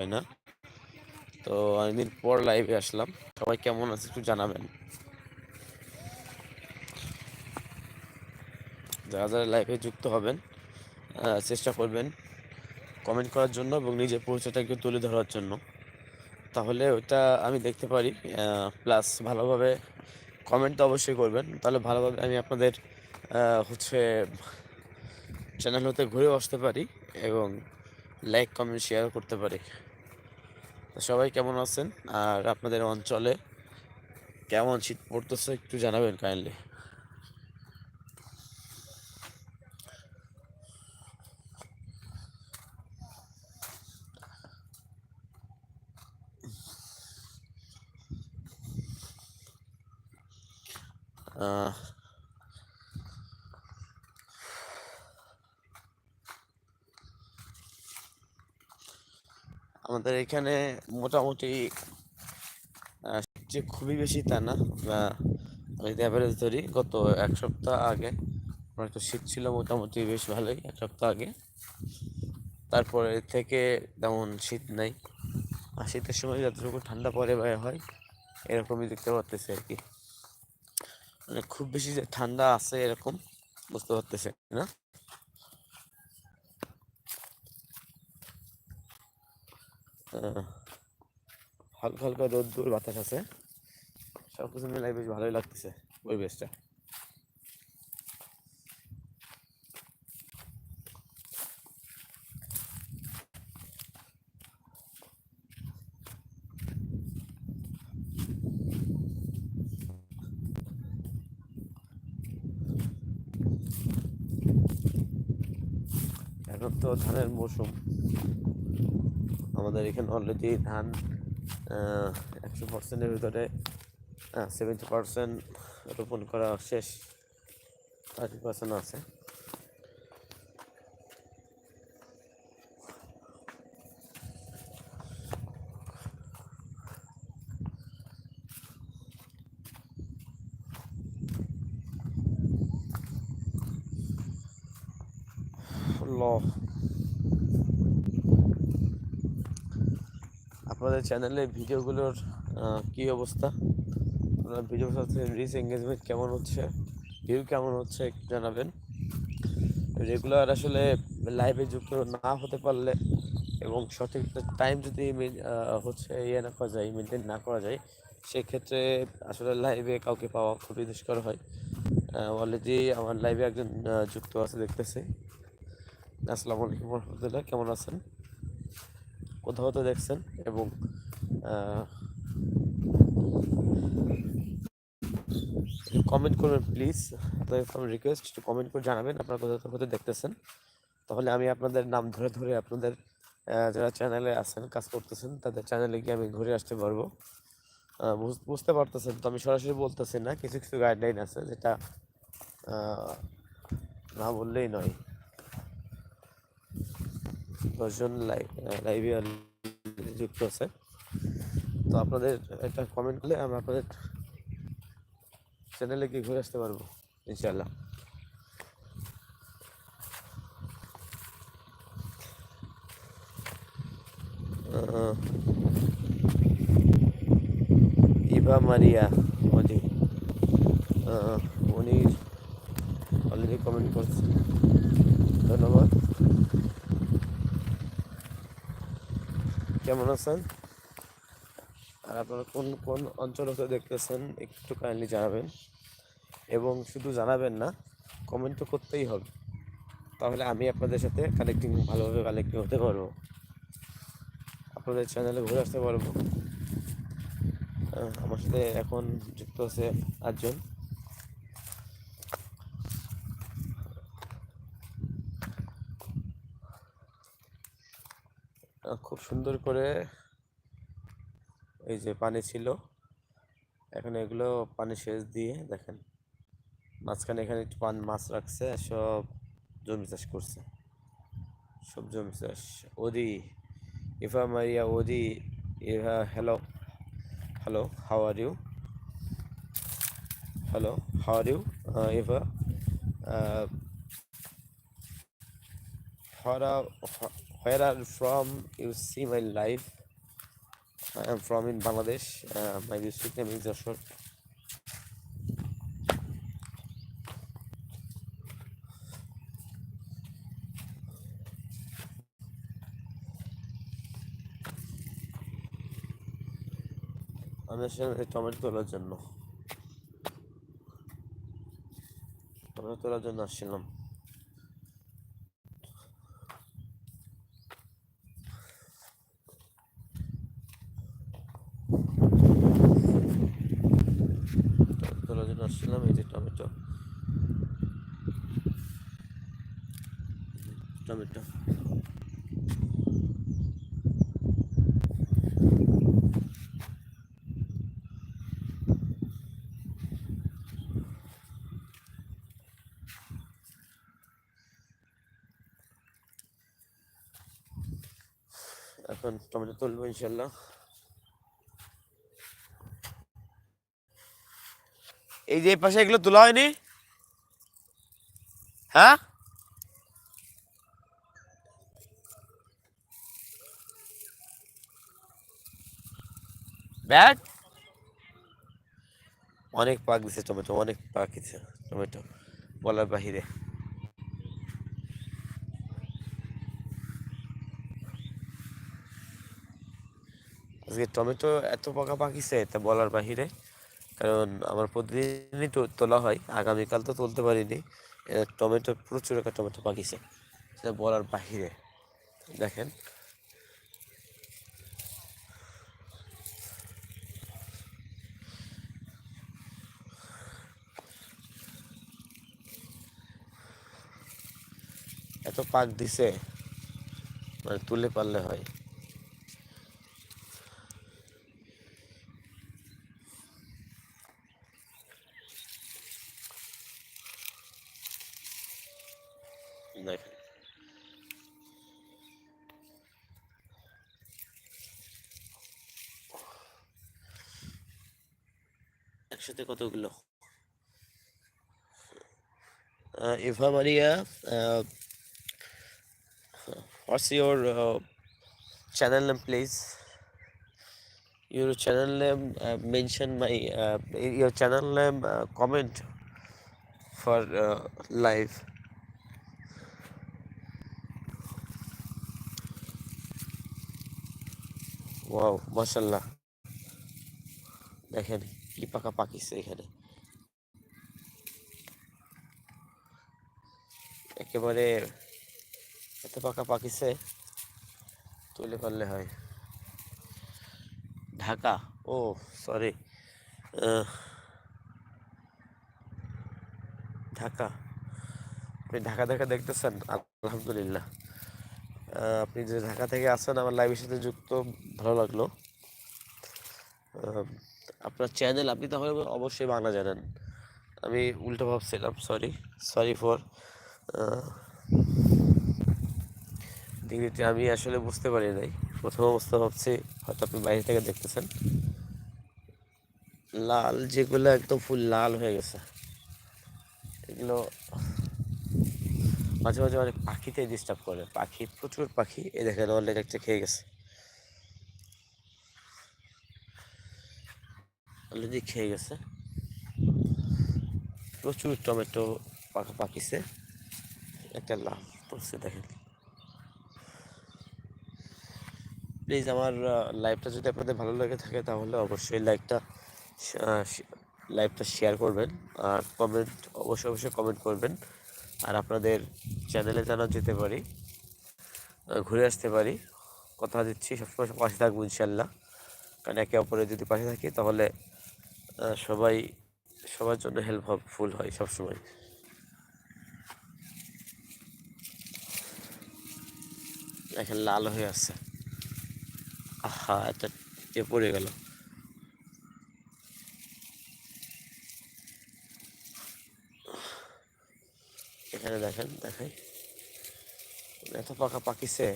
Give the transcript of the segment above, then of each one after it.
হয় না? তো অনেকদিন পর লাইভে আসলাম। সবাই কেমন আছে একটু জানাবেন। যারা যারা লাইভে যুক্ত হবেন চেষ্টা করবেন কমেন্ট করার জন্য এবং নিজের পরিচয়টাকে তুলে ধরার জন্য। তাহলে ওইটা আমি দেখতে পারি প্লাস ভালোভাবে কমেন্ট তো অবশ্যই করবেন। তাহলে ভালোভাবে আমি আপনাদের হচ্ছে চ্যানেল হতে ঘুরেও আসতে পারি এবং লাইক কমেন্ট শেয়ার করতে পারি। সবাই কেমন আছেন? আর আপনাদের অঞ্চলে কেমন শীত পড়তেছে একটু জানাবেন কাইন্ডলি আহ আমাদের এখানে মোটামুটি যে খুবই বেশি তা না আমি অ্যাভারেজ ধরি, গত এক সপ্তাহ আগে আমার একটু শীত ছিল মোটামুটি বেশ ভালোই, এক সপ্তাহ আগে। তারপরে থেকে তেমন শীত নাই। আর শীতের সময় যতটুকু ঠান্ডা পরে বের হয়, এরকমই দেখতে পারতেছি আর কি। মানে খুব বেশি যে ঠান্ডা আছে এরকম, বুঝতে পারতেছে না। হালকা হালকা রোদ্দুর বাতাস আছে। সব কিছু মিলাই বেশ ভালোই লাগতেছে পরিবেশটা। এখন তো ধানের মৌসুম। আমাদের এখানে অলরেডি ধান একশো পার্সেন্টের ভিতরে সেভেন্টি পার্সেন্ট রোপণ করা শেষ থার্টি পার্সেন্ট আছে। আপনাদের চ্যানেলে ভিডিওগুলোর কি অবস্থা? আপনার ভিডিওর সাথে রিচ এঙ্গেজমেন্ট কেমন হচ্ছে? ভিউ কেমন হচ্ছে জানাবেন। রেগুলার আসলে লাইভে যুক্ত না হতে পারলে এবং সঠিক টাইম যদি হচ্ছে ইয়ে না করা যায় মেনটেন না করা যায়, সেক্ষেত্রে আসলে লাইভে কাউকে পাওয়া খুবই দুষ্কর হয়। অলরেডি আমার লাইভে একজন যুক্ত আছে দেখতেছি। আসসালামু আলাইকুম রহমতুল্লাহ। কেমন আছেন? কোথাও তো দেখছেন এবং কমেন্ট করবেন প্লিজ আপনাদের রিকোয়েস্ট একটু কমেন্ট করে জানাবেন আপনারা কোথাও কোথাও দেখতেছেন। তাহলে আমি আপনাদের নাম ধরে ধরে আপনাদের যারা চ্যানেলে আছেন, কাজ করতেছেন, তাদের চ্যানেলে গিয়ে আমি ঘুরে আসতে পারব। বুঝ- বুঝতে পারতেছেন তো আমি সরাসরি বলতেছি না, কিছু কিছু গাইডলাইন আছে যেটা না বললেই নয়। দশজন লাইভ যুক্ত আছে। তো আপনাদের একটা কমেন্ট করলে আমি আপনাদের চ্যানেলে গিয়ে ঘুরে আসতে পারব ইনশাল্লাহ ইভা মারিয়া আহ, উনি অলরেডি কমেন্ট করছে ধন্যবাদ। কেমন আছেন? আর আপনারা কোন কোন অঞ্চল হতে দেখতেছেন একটু কাইন্ডলি জানাবেন। এবং শুধু জানাবেন না কমেন্ট তো করতেই হবে। তাহলে আমি আপনাদের সাথে কানেক্টিং ভালোভাবে কানেক্টিং হতে পারব। আপনাদের চ্যানেলে ঘুরে আসতে পারব। আমার সাথে এখন যুক্ত আছে আটজন। খুব সুন্দর করে এই যে পানি ছিল। এখন এগুলো পানি সেচ দিয়ে দেখেন, মাঝখানে এখানে একটু পান মাছ রাখছে, সব জমি চাষ করছে। সব জমি চাষ। ওদি, ইফা মারিয়া ওদি Eva hello hello, how are you? Hello, how are you? Eva হরা where are from you see my life I am from in Bangladesh uh, my district name is Jessore আমি আসলে টমেটো তোলার জন্য টমেটো তোলার জন্য আসছিলাম টমেটো তোলার জন্য আসছিলাম এই যে টমেটো টমেটো এখন টমেটো তুলবো ইনশাল্লাহ। এই যে পাশে এগুলো তোলা হয়নি? হ্যাঁ? ব্যাট অনেক পাক দিছে টমেটো, অনেক পাক দিছে টমেটো বলার বাহিরে। আজকে টমেটো এত পাকা পাকিছে তা বলার বাহিরে। কারণ আমার প্রতিদিনই তো তোলা হয়, আগামীকাল তো তুলতে পারিনি। টমেটো, প্রচুর একটা টমেটো পাকিছে, সেটা বলার বাহিরে। দেখেন। এত পাক দিছে মানে তুলে পারলে হয়। দেখেন একসাথে কতগুলো uh, uh, what's your uh, channel name, please? Your channel name, uh, mention my uh, your channel name, uh, comment for uh, live. Wow মাশাল্লাহ দেখেন, কি পাকা পাকিছে এখানে। একেবারে এত পাকা পাকিছে তুলে পারলে হয়। ঢাকা, ও সরি ঢাকা। আপনি ঢাকা দেখা দেখতেছেন? আলহামদুলিল্লাহ। আপনি যে ঢাকা থেকে আসেন আমার লাইভের সাথে যুক্ত, ভালো লাগল। আপনার চ্যানেল আপনি তাহলে অবশ্যই বাংলা জানেন। আমি উল্টো ভাবছিলাম সরি সরি ফর ডিগ্রিতে আমি আসলে বুঝতে পারি নাই। প্রথম অবস্থা ভাবছি, হয়তো আপনি বাইরে থেকে দেখতেছেন। লাল যেগুলো একদম ফুল লাল হয়ে গেছে। এগুলো মাঝে মাঝে অনেক পাখিতে ডিস্টার্ব করে। পাখি, প্রচুর পাখি এ দেখেন অনেক একটা খেয়ে গেছে। অলরেডি খেয়ে গেছে। প্রচুর টমেটো পাকা পাকিছে। একটা লাভ পড়ছে, দেখেন। প্লিজ আমার লাইভটা যদি আপনাদের ভালো লেগে থাকে, তাহলে অবশ্যই লাইকটা লাইভটা শেয়ার করবেন। আর কমেন্ট অবশ্যই অবশ্যই কমেন্ট করবেন। আর আপনাদের চ্যানেলে যেন যেতে পারি ঘুরে আসতে পারি, কথা দিচ্ছি, সবসময় পাশে থাকব ইনশাল্লাহ। কারণ একে অপরের যদি পাশে থাকি, তাহলে সবাই, সবার জন্য হেল্পফুল হয় সবসময়। দেখেন, লাল হয়ে আসছে। আহা একটা এ পড়ে গেল? এখানে দেখেন দেখাই। এত পাকা পাকিছে।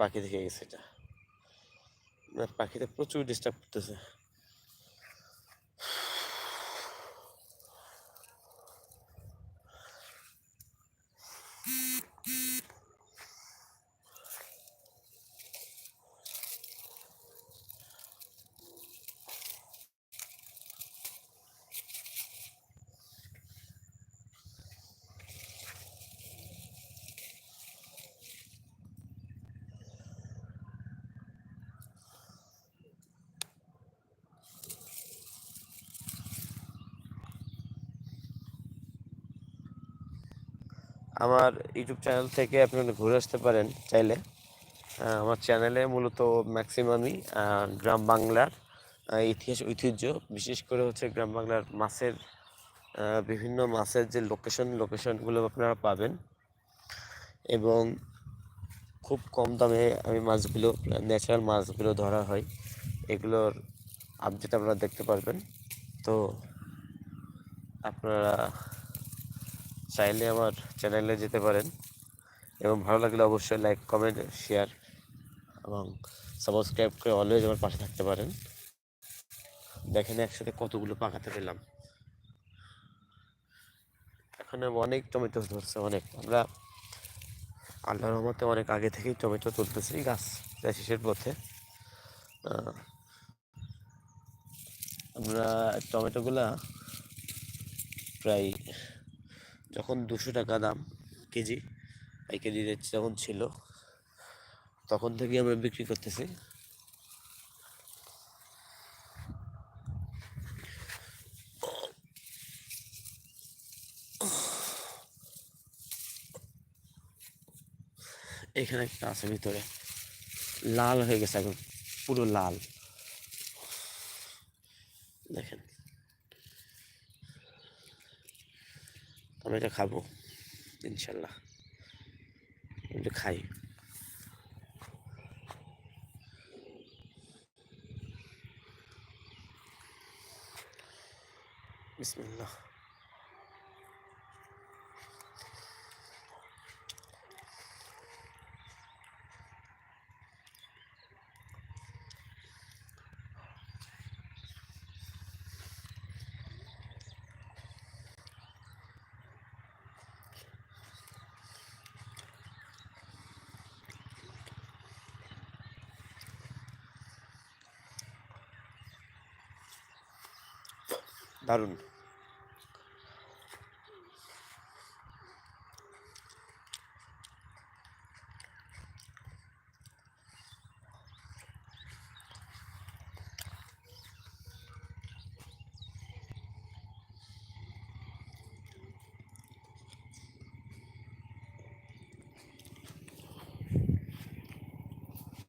পাখি দেখে গেছে এটা। না, পাখিতে প্রচুর ডিস্টার্ব করতেছে। আমার ইউটিউব চ্যানেল থেকে আপনারা ঘুরে আসতে পারেন চাইলে। আমার চ্যানেলে মূলত ম্যাক্সিমামই গ্রাম বাংলার ইতিহাস, ঐতিহ্য, বিশেষ করে হচ্ছে গ্রাম বাংলার মাছের বিভিন্ন মাছের যে লোকেশন লোকেশনগুলো আপনারা পাবেন। এবং খুব কম দামে আমি মাছগুলো ন্যাচারাল মাছগুলো ধরা হয়। এগুলোর আপডেট আপনারা দেখতে পারবেন। তো আপনারা চাইলে আমার চ্যানেলে যেতে পারেন। এবং ভালো লাগলে অবশ্যই লাইক কমেন্ট শেয়ার এবং সাবস্ক্রাইব করে অলওয়েজ আমার পাশে থাকতে পারেন। দেখেন একসাথে কতগুলো পাকাতে পেলাম। এখানে অনেক টমেটো ধরছে, অনেক। আমরা আল্লাহর রহমতে অনেক আগে থেকেই টমেটো তুলতেছি গাছ শেষের পথে। আমরা টমেটোগুলা প্রায় যখন দুশো টাকা দাম কেজি এই কেজি রেট যখন ছিল, তখন থেকে আমরা বিক্রি করতেছি। এখানে একটা আছে ভিতরে। লাল হয়ে গেছে এখন পুরো লাল। দেখেন। আমি এটা খাব ইনশাল্লাহ। এটা খাই। বিসমিল্লাহ। দারুণ।